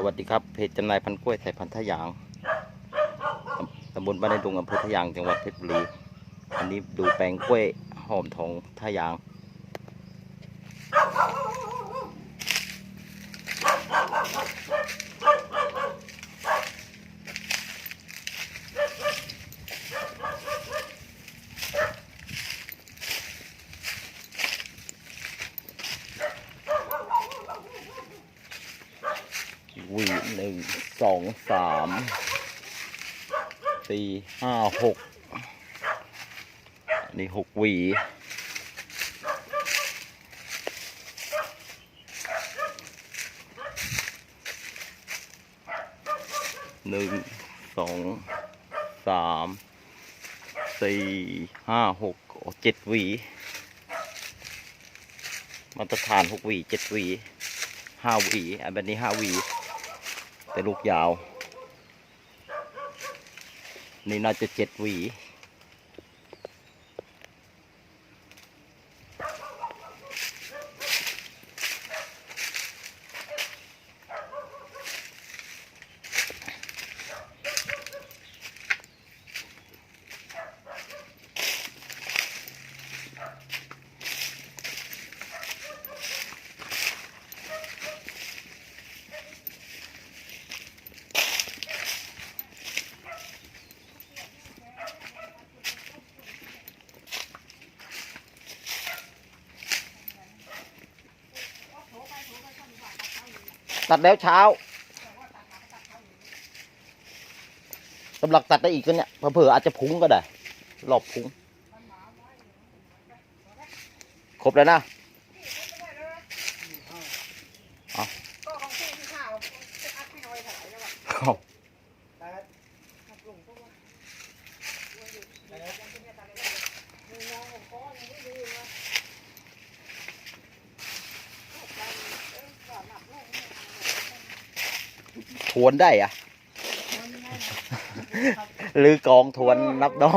สวัสดีครับ เพจจำหน่ายพันกล้วยไทยพันธุ์ทะยางตำบลบ้านในดุงอำเภอทะยางจังหวัดเพชรบุรีอันนี้ดูแปลงกล้วยหอมทองทะยาง หวีหนึ่งสองสามสี่ห้าหกนี่หกหวีหนึ่งสองสามสี่ห้าหกเจ็ดหวีมาตรฐานหกหวีเจ็ดหวีห้าหวีอันนี้ห้าหวี แต่ลูกยาว นี่น่าจะเจ็ดหวี ตัดแล้วเช้าสำหรับตัดได้อีกก็เนี่ยเผื่ออาจจะพุงก็ได้รอบพุงครบแล้วนะ ก็ของพี่ที่ข้าวจะอัดพี่น้อยเท่าไหร่แล้ววะ เอา หักลงก็ว่าวันอยู่ยังเป็นเนี่ยตาเลยมึงมองผมก็ยังไม่ดูนะเข้าไปเอ้ยก่อนหนับลูกเนี่ย ทวนได้อะหรือกองทวนนับดอ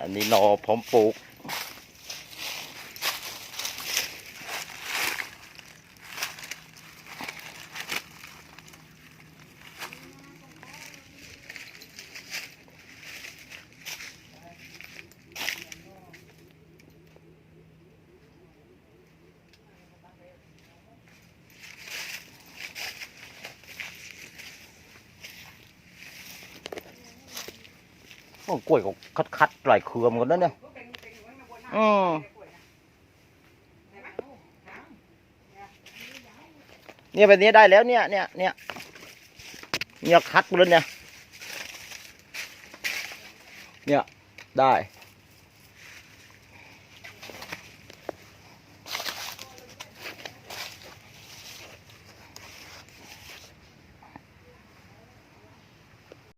อันนี้นอพร้อมปลูก กล้วยก็คัดคัดๆหลายเครือเหมือนกันนะเนี่ยอืมเนี่ยแบบนี้ได้แล้วเนี่ยเนี่ยเนี่ยเนี่ยคัดหมดแล้วเนี่ย เนี่ยได้